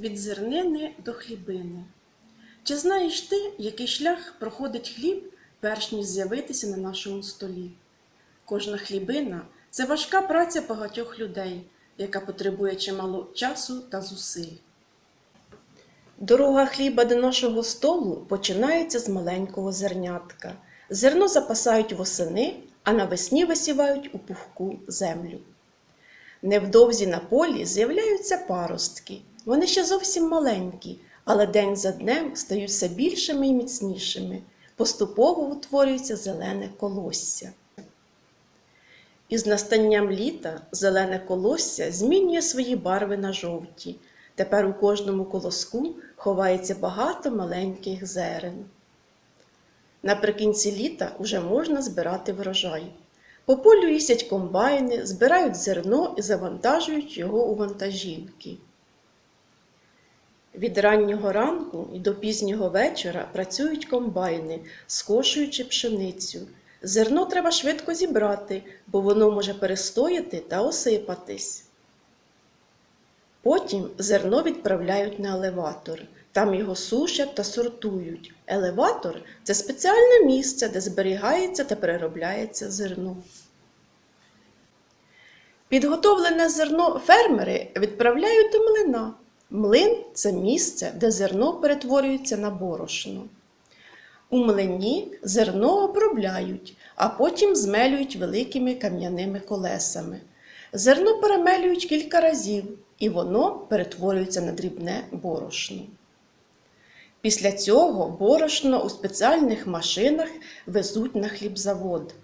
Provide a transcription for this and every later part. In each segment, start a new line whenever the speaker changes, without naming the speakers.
від зернини до хлібини. Чи знаєш ти, який шлях проходить хліб, перш ніж з'явитися на нашому столі? Кожна хлібина це важка праця багатьох людей, яка потребує чимало часу та зусиль. Дорога хліба до нашого столу починається з маленького зернятка. Зерно запасають восени, а навесні висівають у пухку землю. Невдовзі на полі з'являються паростки. Вони ще зовсім маленькі, але день за днем стають все більшими і міцнішими. Поступово утворюється зелене колосся. Із настанням літа зелене колосся змінює свої барви на жовті. Тепер у кожному колоску ховається багато маленьких зерен. Наприкінці літа уже можна збирати врожай. По полю їздять комбайни, збирають зерно і завантажують його у вантажівки. Від раннього ранку і до пізнього вечора працюють комбайни, скошуючи пшеницю. Зерно треба швидко зібрати, бо воно може перестояти та осипатись. Потім зерно відправляють на елеватор. Там його сушать та сортують. Елеватор це спеціальне місце, де зберігається та переробляється зерно. Підготовлене зерно фермери відправляють до млина. Млин це місце, де зерно перетворюється на борошно. У млині зерно обробляють, а потім змелюють великими кам'яними колесами. Зерно перемелюють кілька разів, і воно перетворюється на дрібне борошно. Після цього борошно у спеціальних машинах везуть на хлібзавод.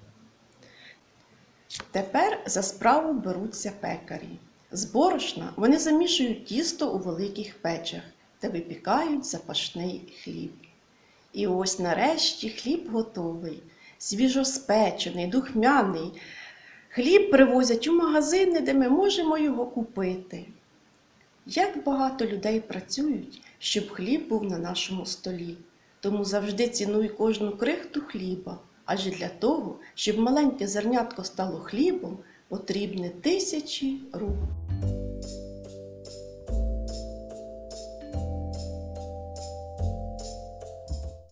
Тепер за справу беруться пекарі. З борошна вони замішують тісто у великих печах та випікають запашний хліб. І ось нарешті хліб готовий, свіжоспечений, духмяний. Хліб привозять у магазини, де ми можемо його купити. Як багато людей працюють, щоб хліб був на нашому столі. Тому завжди цінуй кожну крихту хліба, адже для того, щоб маленьке зернятко стало хлібом, потрібні тисячі рук.